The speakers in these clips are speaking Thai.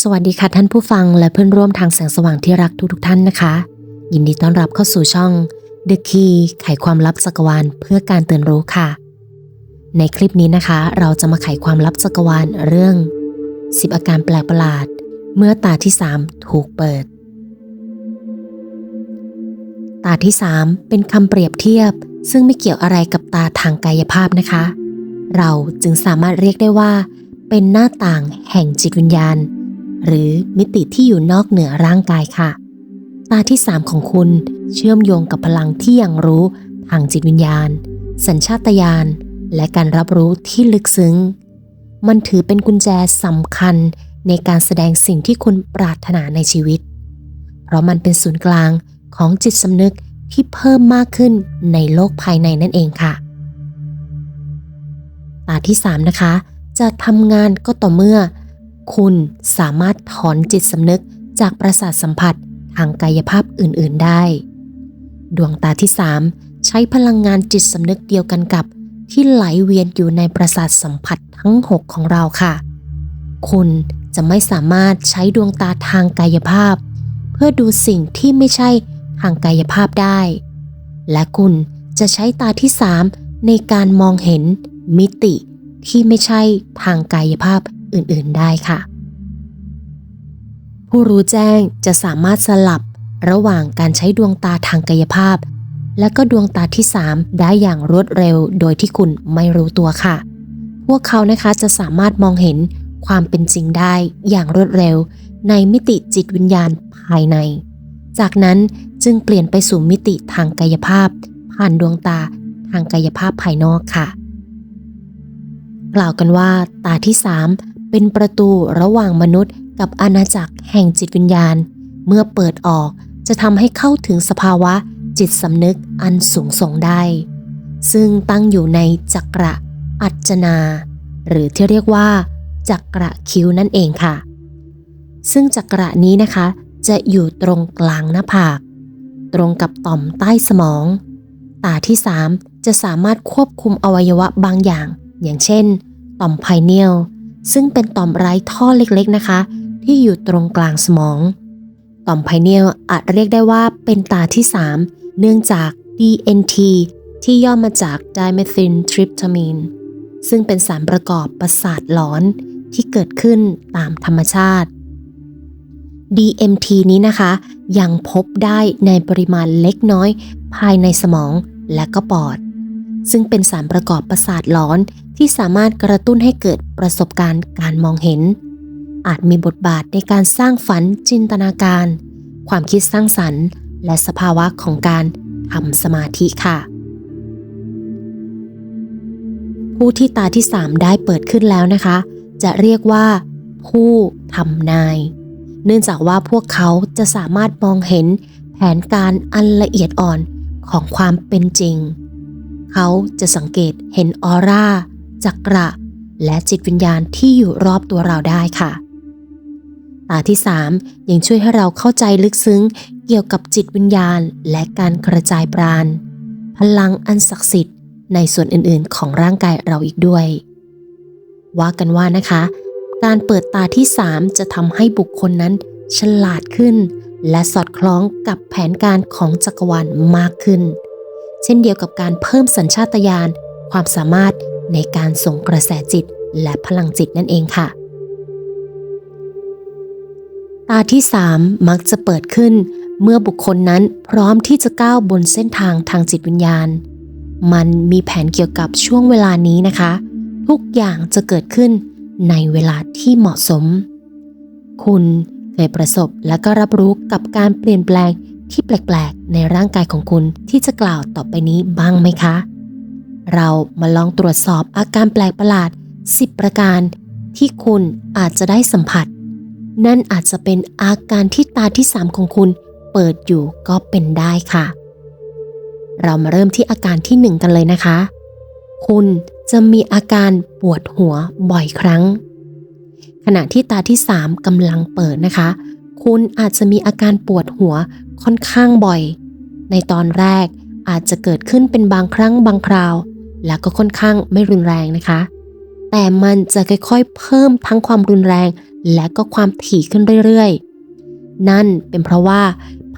สวัสดีค่ะท่านผู้ฟังและเพื่อนร่วมทางแสงสว่างที่รักทุกทุกท่านนะคะ ยินดีต้อนรับเข้าสู่ช่อง The Key ไขความลับจักรวาลเพื่อการตื่นรู้ค่ะ ในคลิปนี้นะคะ เราจะมาไขความลับจักรวาลเรื่อง 10 อาการแปลกประหลาด เมื่อตาที่ 3 ถูกเปิด ตาที่ 3 เป็นคำเปรียบเทียบ ซึ่งไม่เกี่ยวอะไรกับตาทางกายภาพนะคะ เราจึงสามารถเรียกได้ว่า เป็นหน้าต่างแห่งจิตวิญญาณ หรือมิติที่อยู่นอกเหนือร่างกายค่ะ ตาที่ 3 ของคุณเชื่อมโยงกับพลังที่ยังรู้ทางจิตวิญญาณ สัญชาตญาณ และการรับรู้ที่ลึกซึ้ง มันถือเป็นกุญแจสำคัญในการแสดงสิ่งที่คุณปรารถนาในชีวิต เพราะมันเป็นศูนย์กลางของจิตสำนึกที่เพิ่มมากขึ้นในโลกภายในนั่นเองค่ะ ตาที่ 3 นะคะ จะทำงานก็ต่อเมื่อ คุณสามารถถอนจิตสำนึกจากประสาทสัมผัสทางกายภาพอื่นๆได้ ดวงตาที่ 3 ใช้พลังงานจิตสำนึกเดียวกันกับ ที่ไหลเวียนอยู่ในประสาทสัมผัสทั้ง 6 ของเราค่ะ คุณจะไม่สามารถใช้ดวงตาทางกายภาพ เพื่อดูสิ่งที่ไม่ใช่ทางกายภาพได้ และคุณจะใช้ตาที่ 3 ในการมองเห็นมิติที่ไม่ใช่ทางกายภาพ อื่นๆได้ค่ะ ผู้รู้แจ้งจะสามารถสลับระหว่างการใช้ดวงตาทางกายภาพ และก็ดวงตาที่ 3 ได้อย่างรวดเร็วโดยที่คุณไม่รู้ตัวค่ะ พวกเขานะคะจะสามารถมองเห็นความเป็นจริงได้อย่างรวดเร็ว ในมิติจิตวิญญาณภายใน จากนั้นจึงเปลี่ยนไปสู่มิติทางกายภาพ ผ่านดวงตาทางกายภาพภายนอกค่ะ กล่าวกันว่าตาที่ 3 เป็นประตูระหว่างมนุษย์ กับอาณาจักรแห่งจิตวิญญาณ เมื่อเปิดออกจะทำให้เข้าถึงสภาวะจิตสำนึกอันสูงส่งได้ ซึ่งตั้งอยู่ในจักระอัจจนา หรือที่เรียกว่า จักระคิ้วนั่นเองค่ะ ซึ่งจักระนี้นะคะ จะอยู่ตรงกลางหน้าผาก ตรงกับต่อมใต้สมอง ตาที่3จะสามารถควบคุมอวัยวะบางอย่าง อย่างเช่น ต่อมไพเนียล ซึ่งเป็นต่อมไร้ท่อเล็กๆนะคะ ที่อยู่ตรงกลางสมอง ต่อมไพเนียลอาจเรียกได้ว่าเป็นตาที่ 3 เนื่องจาก DNT ที่ย่อมาจาก dimethyltryptamine ซึ่งเป็นสารประกอบประสาทหลอนที่เกิดขึ้นตามธรรมชาติ DMT นี้นะคะ ยังพบได้ในปริมาณเล็กน้อยภายในสมองและก็ปอด ซึ่งเป็นสารประกอบประสาทหลอน ที่สามารถกระตุ้นให้เกิดประสบการณ์การมองเห็น อาจมีบทบาทในการสร้างฝันจินตนาการ ความคิดสร้างสรรค์ และสภาวะของการทำสมาธิค่ะ ผู้ที่ตาที่ 3 ได้เปิดขึ้นแล้วนะคะ จะเรียกว่า ผู้ทำนาย เนื่องจากว่าพวกเขาจะสามารถมองเห็นแผนการอันละเอียดอ่อนของความเป็นจริง เขาจะสังเกตเห็นออร่า จักระ และจิตวิญญาณที่อยู่รอบตัวเราได้ค่ะ ตาที่ 3 ยังช่วยให้เราเข้าใจลึกซึ้งเกี่ยวกับจิตวิญญาณ และการกระจายปราณ พลังอันศักดิ์สิทธิ์ ในส่วนอื่นๆ ของร่างกายเราอีกด้วย ว่ากันว่านะคะ การเปิดตาที่ 3 จะทำให้บุคคลนั้นฉลาดขึ้น และสอดคล้องกับแผนการของจักรวาลมากขึ้น เช่นเดียวกับการเพิ่มสัญชาตญาณความสามารถ ในการส่งกระแสจิตและพลังจิตนั่นเองค่ะ ตาที่ 3 มักจะเปิดขึ้นเมื่อบุคคลนั้นพร้อมที่จะก้าวบนเส้นทางทางจิตวิญญาณ มันมีแผนเกี่ยวกับช่วงเวลานี้นะคะ ทุกอย่างจะเกิดขึ้นในเวลาที่เหมาะสม คุณเคยประสบและก็รับรู้กับการเปลี่ยนแปลงที่แปลกๆ ในร่างกายของคุณที่จะกล่าวต่อไปนี้บ้างไหมคะ เรามาลองตรวจสอบอาการแปลกประหลาด 10 ประการ ที่คุณอาจจะได้สัมผัส นั่นอาจจะเป็นอาการที่ตาที่ 3 ของคุณเปิดอยู่ก็เป็นได้ค่ะ เรามาเริ่มที่อาการที่ 1 กันเลยนะคะ คุณจะมีอาการปวดหัวบ่อยครั้ง ขณะที่ตาที่ 3กำลังเปิดนะคะ คุณอาจจะมีอาการปวดหัวค่อนข้างบ่อย ในตอนแรกอาจจะเกิดขึ้นเป็นบางครั้งบางคราว แล้วก็ค่อนข้างไม่รุนแรงนะคะ แต่มันจะค่อยๆ เพิ่มทั้งความรุนแรง และก็ความถี่ขึ้นเรื่อยๆ นั่นเป็นเพราะว่า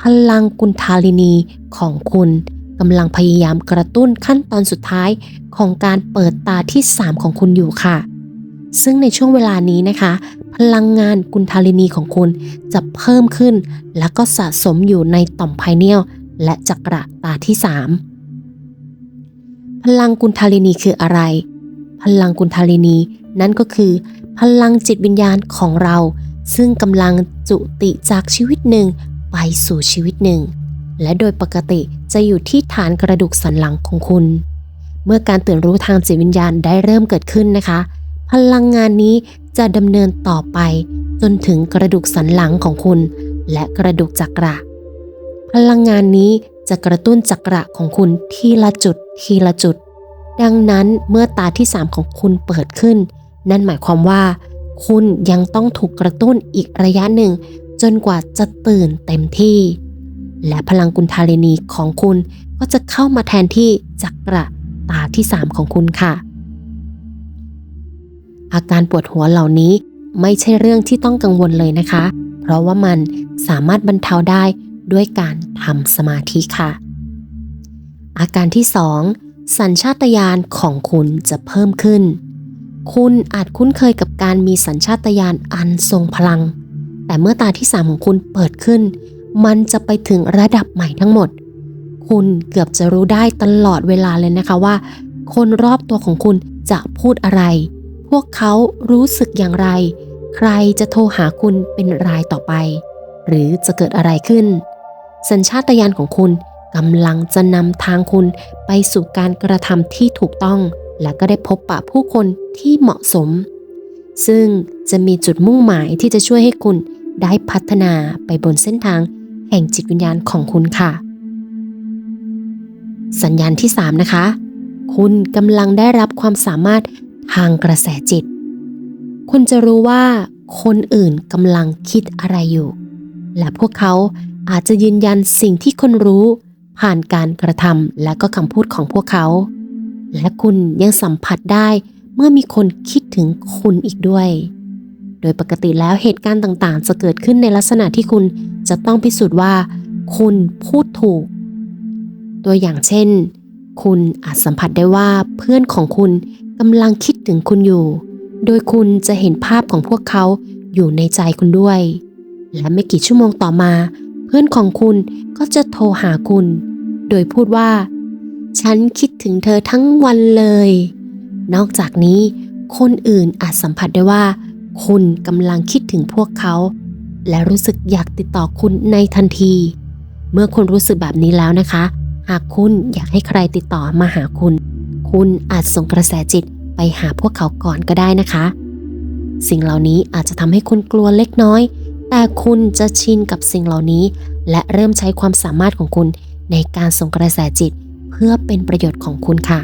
พลังกุนทาลินีของคุณกำลังพยายามกระตุ้นขั้นตอนสุดท้ายของการเปิดตาที่ 3 ของคุณอยู่ค่ะ ซึ่งในช่วงเวลานี้นะคะ พลังงานกุนทาลินีของคุณจะเพิ่มขึ้น และก็สะสมอยู่ในต่อมไพเนียลและจักระตาที่ 3 ลังกุนทาลินีคืออะไร พลังกุนทาลินีนั่นก็คือ พลังจิตวิญญาณของเรา ซึ่งกำลังจุติจากชีวิตหนึ่งไปสู่ชีวิตหนึ่ง และโดยปกติจะอยู่ที่ฐานกระดูกสันหลังของคุณ เมื่อการตื่นรู้ทางจิตวิญญาณได้เริ่มเกิดขึ้นนะคะ พลังงานนี้จะดำเนินต่อไป จนถึงกระดูกสันหลังของคุณ และกระดูกจักระ พลังงานนี้ จะกระตุ้นจักระของคุณทีละจุดทีละจุด ดังนั้นเมื่อตาที่ 3 ของคุณเปิดขึ้น นั่นหมายความว่า คุณยังต้องถูกกระตุ้นอีกระยะหนึ่ง จนกว่าจะตื่นเต็มที่ และพลังกุนทาลินีของคุณก็จะเข้ามาแทนที่จักระตาที่ 3 ของคุณค่ะ อาการปวดหัวเหล่านี้ไม่ใช่เรื่องที่ต้องกังวลเลยนะคะ เพราะว่ามันสามารถบรรเทาได้ ด้วยการทำสมาธิค่ะ อาการที่ 2 สัญชาตญาณของคุณจะเพิ่มขึ้น คุณอาจคุ้นเคยกับการมีสัญชาตญาณอันทรงพลัง แต่เมื่อตาที่ 3 ของคุณเปิดขึ้น มันจะไปถึงระดับใหม่ทั้งหมด คุณเกือบจะรู้ได้ตลอดเวลาเลยนะคะว่า คนรอบตัวของคุณจะพูดอะไร พวกเขารู้สึกอย่างไร ใครจะโทรหาคุณเป็นรายต่อไป หรือจะเกิดอะไรขึ้น สัญชาตญาณของคุณกำลังจะนำทางคุณไปสู่การกระทำที่ถูกต้อง และก็ได้พบปะผู้คนที่เหมาะสม ซึ่งจะมีจุดมุ่งหมายที่จะช่วยให้คุณได้พัฒนาไปบนเส้นทางแห่งจิตวิญญาณของคุณค่ะ สัญญาณที่ 3 นะคะ คุณกำลังได้รับความสามารถทางกระแสจิต คุณจะรู้ว่าคนอื่นกำลังคิดอะไรอยู่ และพวกเขา อาจจะยืนยันสิ่งที่คนรู้ ผ่านการกระทำและก็คำพูดของพวกเขา และคุณยังสัมผัสได้เมื่อมีคนคิดถึงคุณอีกด้วย โดยปกติแล้วเหตุการณ์ต่างๆ จะเกิดขึ้นในลักษณะที่คุณจะต้องพิสูจน์ว่า คุณพูดถูก ตัวอย่างเช่น คุณอาจสัมผัสได้ว่าเพื่อนของคุณกำลังคิดถึงคุณอยู่ โดยคุณจะเห็นภาพของพวกเขาอยู่ในใจคุณด้วย และไม่กี่ชั่วโมงต่อมา เพื่อนของคุณก็จะโทรหาคุณ โดยพูดว่า ฉันคิดถึงเธอทั้งวันเลย นอกจากนี้คนอื่นอาจสัมผัสได้ว่า คุณกำลังคิดถึงพวกเขา และรู้สึกอยากติดต่อคุณในทันที เมื่อคุณรู้สึกแบบนี้แล้วนะคะ หากคุณอยากให้ใครติดต่อมาหาคุณ คุณอาจส่งกระแสจิตไปหาพวกเขาก่อนก็ได้นะคะ สิ่งเหล่านี้อาจจะทำให้คุณกลัวเล็กน้อย แต่คุณจะชินกับสิ่งเหล่านี้ และเริ่มใช้ความสามารถของคุณในการส่งกระแสจิตเพื่อเป็นประโยชน์ของคุณค่ะ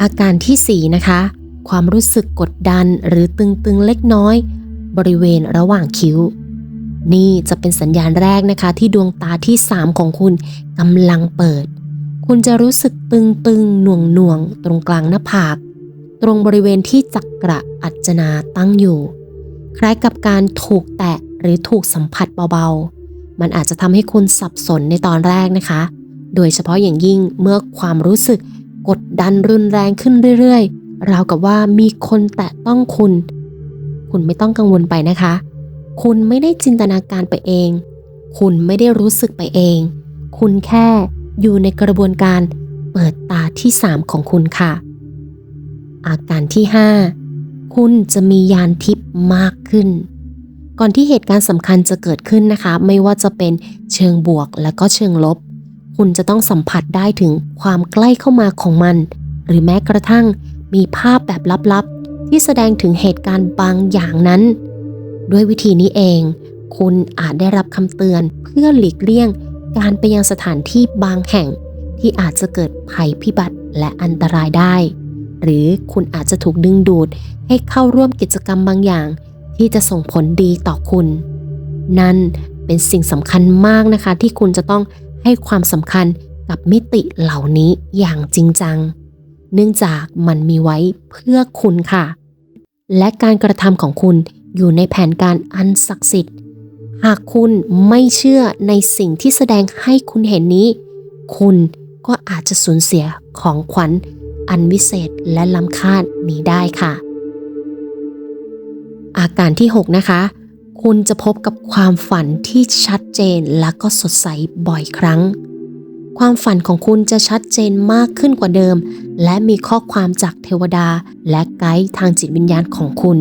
อาการที่ 4 นะคะ ความรู้สึกกดดันหรือตึงๆเล็กน้อย บริเวณระหว่างคิ้ว นี่จะเป็นสัญญาณแรกนะคะ ที่ดวงตาที่ 3 ของคุณกำลังเปิด คุณจะรู้สึกตึงๆหน่วงๆ ตรงกลางหน้าผาก ตรงบริเวณที่จักระอัจจนาตั้งอยู่ คล้ายกับการถูกแตะหรือถูกสัมผัสเบาๆ มันอาจจะทำให้คุณสับสนในตอนแรกนะคะ โดยเฉพาะอย่างยิ่งเมื่อความรู้สึกกดดันรุนแรงขึ้นเรื่อยๆ ราวกับว่ามีคนแตะต้องคุณ คุณไม่ต้องกังวลไปนะคะ คุณไม่ได้จินตนาการไปเอง คุณไม่ได้รู้สึกไปเอง คุณแค่อยู่ในกระบวนการเปิดตาที่ 3 ของคุณค่ะ อาการที่ 5 คุณจะมียานทิพย์มากขึ้น ก่อนที่เหตุการณ์สำคัญจะเกิดขึ้นนะคะ ไม่ว่าจะเป็นเชิงบวกและก็เชิงลบ คุณจะต้องสัมผัสได้ถึงความใกล้เข้ามาของมัน หรือแม้กระทั่งมีภาพแบบลับๆ ที่แสดงถึงเหตุการณ์บางอย่างนั้น ด้วยวิธีนี้เอง คุณอาจได้รับคำเตือนเพื่อหลีกเลี่ยง การไปยังสถานที่บางแห่งที่อาจจะเกิดภัยพิบัติและอันตรายได้ หรือคุณอาจจะถูกดึงดูดให้เข้าร่วมกิจกรรมบางอย่าง ที่จะส่งผลดีต่อคุณ นั่นเป็นสิ่งสำคัญมากนะคะ ที่คุณจะต้องให้ความสำคัญกับมิติเหล่านี้อย่างจริงจัง เนื่องจากมันมีไว้เพื่อคุณค่ะ และการกระทำของคุณอยู่ในแผนการอันศักดิ์สิทธิ์ หากคุณไม่เชื่อในสิ่งที่แสดงให้คุณเห็นนี้ คุณก็อาจจะสูญเสียของขวัญ อันวิเศษและล้ำค่านี้ได้ค่ะ อาการที่ 6 นะคะ คุณจะพบกับความฝันที่ชัดเจนและก็สดใสบ่อยครั้ง ความฝันของคุณจะชัดเจนมากขึ้นกว่าเดิม และมีข้อความจากเทวดา และไกด์ทางจิตวิญญาณของคุณ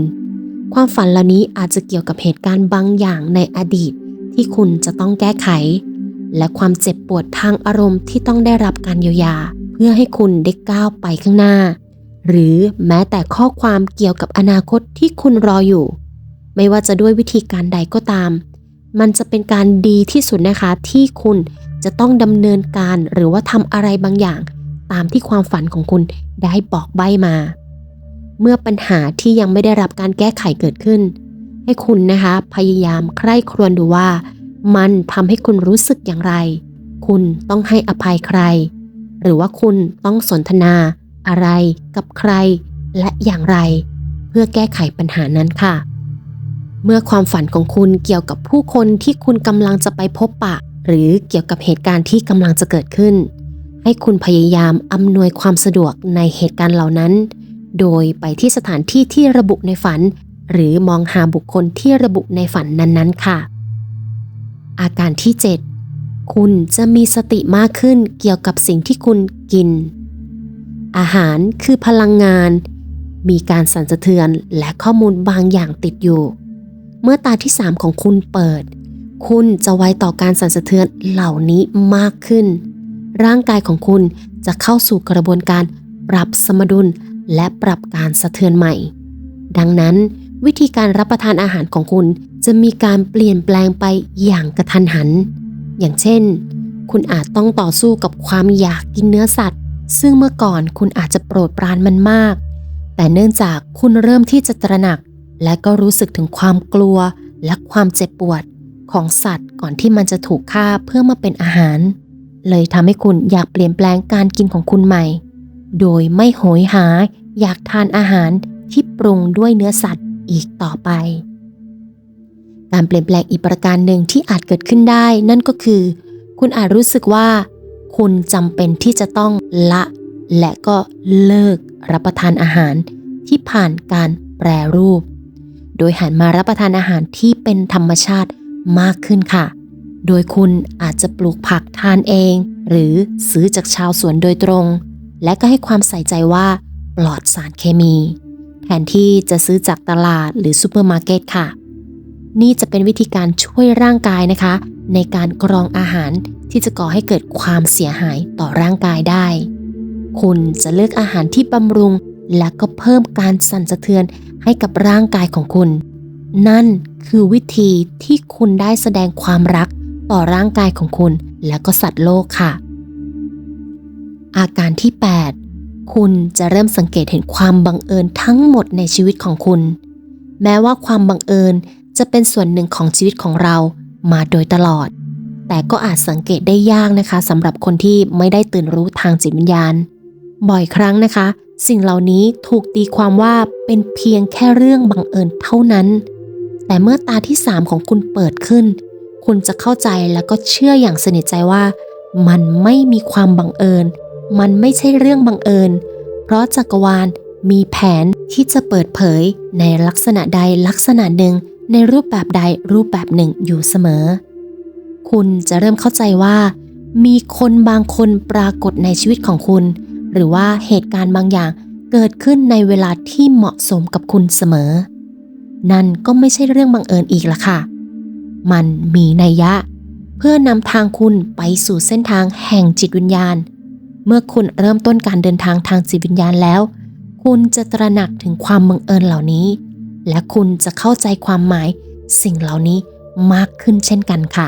ความฝันเหล่านี้อาจจะเกี่ยวกับเหตุการณ์บางอย่างในอดีต ที่คุณจะต้องแก้ไขและความเจ็บปวดทางอารมณ์ที่ต้องได้รับการเยียวยา พื่อให้คุณได้ก้าวไปข้างหน้า หรือแม้แต่ข้อความเกี่ยวกับอนาคตที่คุณรออยู่ ไม่ว่าจะด้วยวิธีการใดก็ตาม มันจะเป็นการดีที่สุดนะคะที่คุณจะต้องดำเนินการหรือว่าทำอะไรบางอย่าง ตามที่ความฝันของคุณได้บอกใบ้มา เมื่อปัญหาที่ยังไม่ได้รับการแก้ไขเกิดขึ้น ให้คุณนะคะพยายามใคร่ครวญดูว่า มันทำให้คุณรู้สึกอย่างไร คุณต้องให้อภัยใคร หรือว่าคุณต้องสนทนา อะไรกับใคร และอย่างไร เพื่อแก้ไขปัญหานั้นค่ะ เมื่อความฝันของคุณเกี่ยวกับผู้คนที่คุณกำลังจะไปพบปะ หรือเกี่ยวกับเหตุการณ์ที่กำลังจะเกิดขึ้น ให้คุณพยายามอำนวยความสะดวกในเหตุการณ์เหล่านั้น โดยไปที่สถานที่ที่ระบุในฝัน หรือมองหาบุคคลที่ระบุในฝันนั้นๆ ค่ะ อาการที่ 7 คุณจะมีสติมากขึ้นเกี่ยวกับสิ่งที่คุณกิน อาหารคือพลังงาน มีการสั่นสะเทือนและข้อมูลบางอย่างติดอยู่ เมื่อตาที่ 3 ของคุณเปิด คุณจะไวต่อการสั่นสะเทือนเหล่านี้มากขึ้น ร่างกายของคุณจะเข้าสู่กระบวนการปรับสมดุลและปรับการสะเทือนใหม่ ดังนั้นวิธีการรับประทานอาหารของคุณจะมีการเปลี่ยนแปลงไปอย่างกระทันหัน อย่างเช่น คุณอาจต้องต่อสู้กับความอยากกินเนื้อสัตว์ ซึ่งเมื่อก่อนคุณอาจจะโปรดปรานมันมาก แต่เนื่องจากคุณเริ่มที่จะตระหนัก และก็รู้สึกถึงความกลัวและความเจ็บปวดของสัตว์ก่อนที่มันจะถูกฆ่าเพื่อมาเป็นอาหาร เลยทำให้คุณอยากเปลี่ยนแปลงการกินของคุณใหม่ โดยไม่โหยหาอยากทานอาหารที่ปรุงด้วยเนื้อสัตว์อีกต่อไป การเปลี่ยนแปลงอีกประการหนึ่งที่อาจเกิดขึ้นได้ นั่นก็คือ คุณอาจรู้สึกว่า คุณจำเป็นที่จะต้องละ และก็เลิกรับประทานอาหารที่ผ่านการแปรรูป โดยหันมารับประทานอาหารที่เป็นธรรมชาติมากขึ้นค่ะ โดยคุณอาจจะปลูกผักทานเอง หรือซื้อจากชาวสวนโดยตรง และก็ให้ความใส่ใจว่า ปลอดสารเคมี แทนที่จะซื้อจากตลาดหรือซูเปอร์มาร์เก็ตค่ะ นี่จะเป็นวิธีการช่วยร่างกายนะคะ ในการกรองอาหารที่จะก่อให้เกิดความเสียหายต่อร่างกายได้ คุณจะเลือกอาหารที่บำรุง และก็เพิ่มการสั่นสะเทือนให้กับร่างกายของคุณ นั่นคือวิธีที่คุณได้แสดงความรักต่อร่างกายของคุณ และก็สัตว์โลกค่ะ อาการที่ 8 คุณจะเริ่มสังเกตเห็นความบังเอิญทั้งหมดในชีวิตของคุณ แม้ว่าความบังเอิญ จะเป็นส่วนหนึ่งของชีวิตของเรามาโดยตลอด แต่ก็อาจสังเกตได้ยากนะคะสำหรับคนที่ไม่ได้ตื่นรู้ทางจิตวิญญาณ บ่อยครั้งนะคะ สิ่งเหล่านี้ถูกตีความว่าเป็นเพียงแค่เรื่องบังเอิญเท่านั้น แต่เมื่อตาที่สามของคุณเปิดขึ้น คุณจะเข้าใจแล้วก็เชื่ออย่างสนิทใจว่า มันไม่มีความบังเอิญ มันไม่ใช่เรื่องบังเอิญ เพราะจักรวาลมีแผนที่จะเปิดเผยในลักษณะใดลักษณะหนึ่ง ในรูปแบบใดรูปแบบหนึ่งอยู่เสมอ คุณจะเริ่มเข้าใจว่า มีคนบางคนปรากฏในชีวิตของคุณ หรือว่าเหตุการณ์บางอย่างเกิดขึ้นในเวลาที่เหมาะสมกับคุณเสมอ นั่นก็ไม่ใช่เรื่องบังเอิญอีกละค่ะ มันมีนัยยะ เพื่อนำทางคุณไปสู่เส้นทางแห่งจิตวิญญาณ เมื่อคุณเริ่มต้นการเดินทางทางจิตวิญญาณแล้ว คุณจะตระหนักถึงความบังเอิญเหล่านี้ และคุณจะเข้าใจความหมาย สิ่งเหล่านี้มากขึ้นเช่นกันค่ะ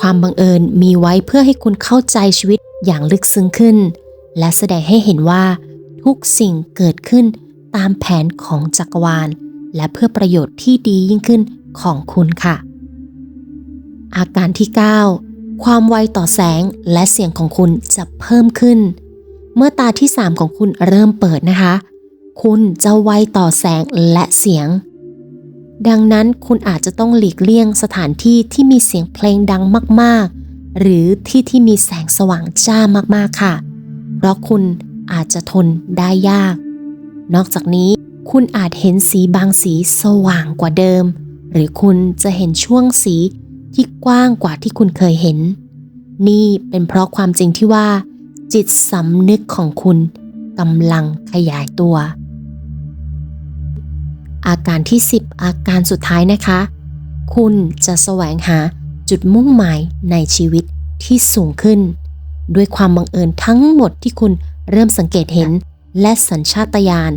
ความบังเอิญมีไว้เพื่อให้คุณเข้าใจชีวิตอย่างลึกซึ้งขึ้น และแสดงให้เห็นว่า ทุกสิ่งเกิดขึ้นตามแผนของจักรวาล และเพื่อประโยชน์ที่ดียิ่งขึ้นของคุณค่ะ อาการที่ 9 ความไวต่อแสงและเสียงของคุณจะเพิ่มขึ้น เมื่อตาที่ 3 ของคุณเริ่มเปิดนะคะ คุณจะไวต่อแสงและเสียง ดังนั้นคุณอาจจะต้องหลีกเลี่ยงสถานที่ที่มีเสียงเพลงดังมากๆ หรือที่ที่มีแสงสว่างจ้ามากๆค่ะ เพราะคุณอาจจะทนได้ยาก นอกจากนี้คุณอาจเห็นสีบางสีสว่างกว่าเดิม หรือคุณจะเห็นช่วงสีที่กว้างกว่าที่คุณเคยเห็น นี่เป็นเพราะความจริงที่ว่า จิตสำนึกของคุณกำลังขยายตัว อาการที่ 10 อาการสุดท้ายนะคะ คุณจะแสวงหาจุดมุ่งหมายในชีวิตที่สูงขึ้น ด้วยความบังเอิญทั้งหมดที่คุณเริ่มสังเกตเห็น และสัญชาตญาณ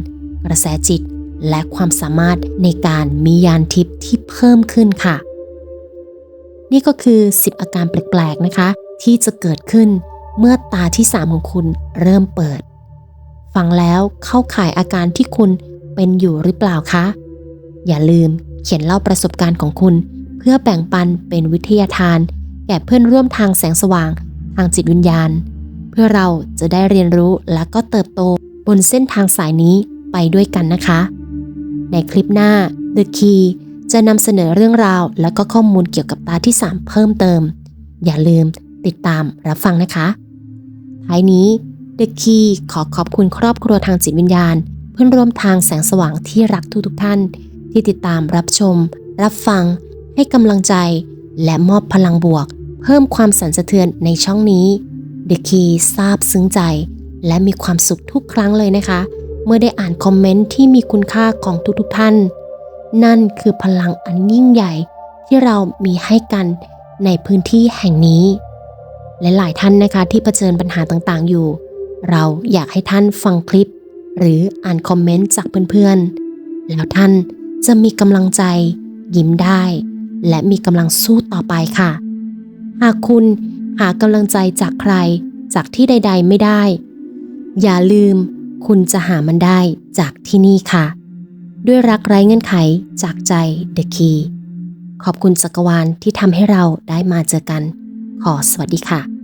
กระแสจิต และความสามารถในการมียานทิพย์ที่เพิ่มขึ้นค่ะ นี่ก็คือ 10 อาการแปลกๆนะคะ ที่จะเกิดขึ้นเมื่อตาที่ 3 ของคุณเริ่มเปิด ฟังแล้วเข้าข่ายอาการที่คุณ เป็นอยู่หรือเปล่าคะ อย่าลืมเขียนเล่าประสบการณ์ของคุณ เพื่อแบ่งปันเป็นวิทยาทาน แก่เพื่อนร่วมทางแสงสว่าง ทางจิตวิญญาณ เพื่อเราจะได้เรียนรู้และก็เติบโตบนเส้นทางสายนี้ไปด้วยกันนะคะ ในคลิปหน้า The Key จะนำเสนอเรื่องราวและก็ข้อมูลเกี่ยวกับตาที่ 3 เพิ่มเติม อย่าลืมติดตามรับฟังนะคะท้ายนี้ The Key ขอขอบคุณครอบครัวทางจิตวิญญาณ พื่อนร่วมทางแสงสว่างที่รักทุกๆท่าน ที่ติดตามรับชม รับฟัง ให้กำลังใจ และมอบพลังบวก เพิ่มความสั่นสะเทือนในช่องนี้ The Key ซาบซึ้งใจ และมีความสุขทุกครั้งเลยนะคะ เมื่อได้อ่านคอมเมนต์ที่มีคุณค่าของทุกๆท่าน นั่นคือพลังอันยิ่งใหญ่ที่เรามีให้กันในพื้นที่แห่งนี้ และหลายท่านนะคะที่เผชิญปัญหาต่างๆอยู่ เราอยากให้ท่านฟังคลิป หรืออ่านคอมเมนต์จากเพื่อนๆ แล้วท่านจะมีกำลังใจ ยิ้มได้ และมีกำลังสู้ต่อไปค่ะ หากคุณหากำลังใจจากใครจากที่ใด ๆ ไม่ได้ อย่าลืม คุณจะหามันได้จากที่นี่ค่ะ ด้วยรักไร้เงื่อนไขจากใจ The Key ขอบคุณจักรวาลที่ทำให้เราได้มาเจอกัน ขอสวัสดีค่ะ